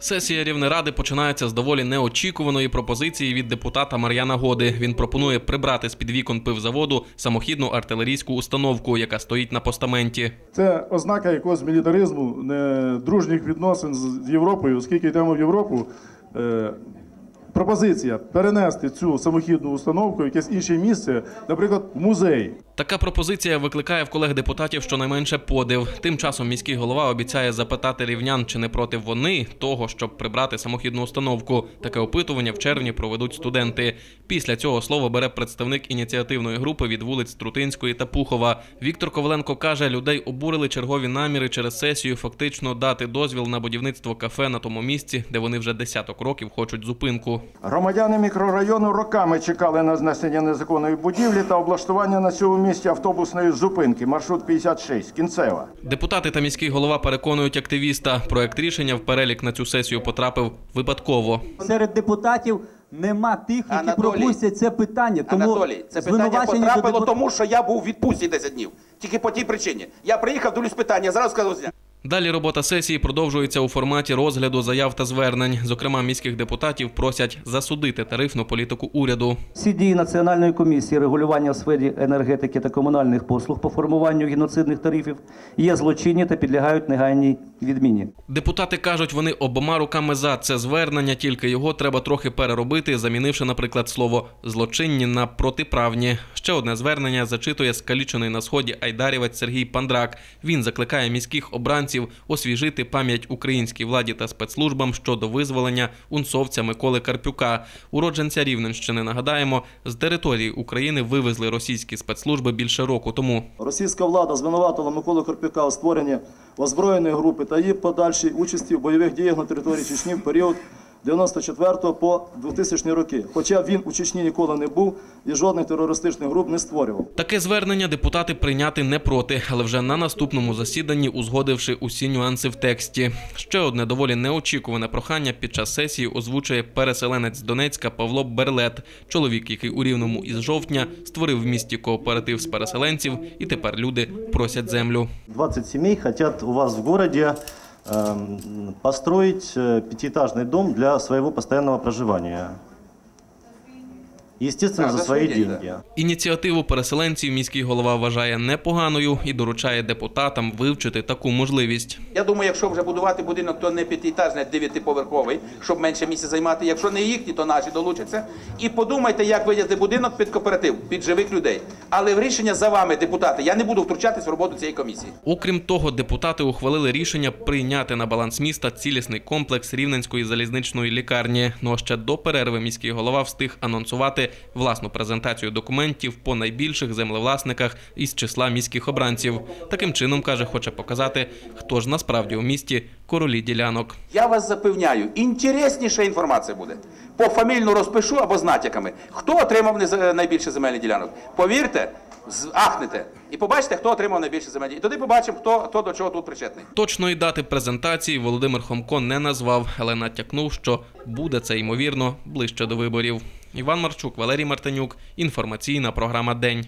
Сесія Рівнеради починається з доволі неочікуваної пропозиції від депутата Мар'яна Годи. Він пропонує прибрати з під вікон пивзаводу самохідну артилерійську установку, яка стоїть на постаменті. Це ознака якогось мілітаризму, не дружніх відносин з Європою, оскільки йдемо в Європу. Пропозиція перенести цю самохідну установку в якесь інше місце, наприклад, в музей. Така пропозиція викликає в колег депутатів щонайменше подив. Тим часом міський голова обіцяє запитати рівнян, чи не проти вони того, щоб прибрати самохідну установку. Таке опитування в червні проведуть студенти. Після цього слово бере представник ініціативної групи від вулиць Трутинської та Пухова. Віктор Коваленко каже, людей обурили чергові наміри через сесію фактично дати дозвіл на будівництво кафе на тому місці, де вони вже десяток років хочуть зупинку. Громадяни мікрорайону роками чекали на знесення незаконної будівлі та облаштування на цьому місці автобусної зупинки, маршрут 56, кінцева. Депутати та міський голова переконують активіста. Проект рішення в перелік на цю сесію потрапив випадково. Серед депутатів нема тих, які Анатолій. пропустять це питання. Тому Анатолій, це питання потрапило тому, що я був у відпустці 10 днів. Тільки по тій причині. Я приїхав, дивлюсь питання, я зразу сказав зняти. Далі робота сесії продовжується у форматі розгляду заяв та звернень. Зокрема, міських депутатів просять засудити тарифну політику уряду. Всі дії Національної комісії регулювання в сфері енергетики та комунальних послуг по формуванню геноцидних тарифів є злочинні та підлягають негайній відміні. Депутати кажуть, вони обома руками за це звернення, тільки його треба трохи переробити, замінивши, наприклад, слово злочинні на протиправні. Ще одне звернення зачитує скалічений на сході айдарівець Сергій Пандрак. Він закликає міських обранців освіжити пам'ять українській владі та спецслужбам щодо визволення унцовця Миколи Карпюка. Уродженця Рівненщини нагадаємо, з території України вивезли російські спецслужби більше року тому. Російська влада звинуватила Миколу Карпюка у створенні озброєної групи та її подальшій участі в бойових діях на території Чечні в період 94 по 2000 роки. Хоча він у Чечні ніколи не був і жодних терористичних груп не створював. Таке звернення депутати прийняти не проти, але вже на наступному засіданні узгодивши усі нюанси в тексті. Ще одне доволі неочікуване прохання під час сесії озвучує переселенець Донецька Павло Берлет, чоловік, який у рівному із жовтня створив в місті кооператив з переселенців, і тепер люди просять землю. 20 семей хотят у вас в городе эм, построить э, пятиэтажный дом для своего постоянного проживания. Естественно, Да, за деньги, деньги. Ініціативу переселенців міський голова вважає непоганою і доручає депутатам вивчити таку можливість. Я думаю, якщо вже будувати будинок, то не п'ятиэтажний, а дев'ятиповерховий, щоб менше місця займати. Якщо не їхні, то наші долучаться. І подумайте, як вивезти будинок під кооператив, під живих людей. Але в рішення за вами, депутати. Я не буду втручатись в роботу цієї комісії. Окрім того, депутати ухвалили рішення прийняти на баланс міста цілісний комплекс рівненської залізничної лікарні. Ну а ще до перерви міський голова встиг анонсувати власну презентацію документів по найбільших землевласниках із числа міських обранців. Таким чином каже, хоче показати, хто ж насправді у місті королі ділянок. Я вас запевняю, інтересніша інформація буде. Пофамільно розпишу або з натяками. Хто отримав нез- найбільше земельних ділянок? Повірте, ахнете. І побачите, хто отримав найбільше земельних. І тоді побачимо, хто, хто до чого тут причетний. Точної дати презентації Володимир Хомко не назвав, але натякнув, що буде це ймовірно ближче до виборів. Іван Марчук, Валерій Мартинюк. Інформаційна програма День.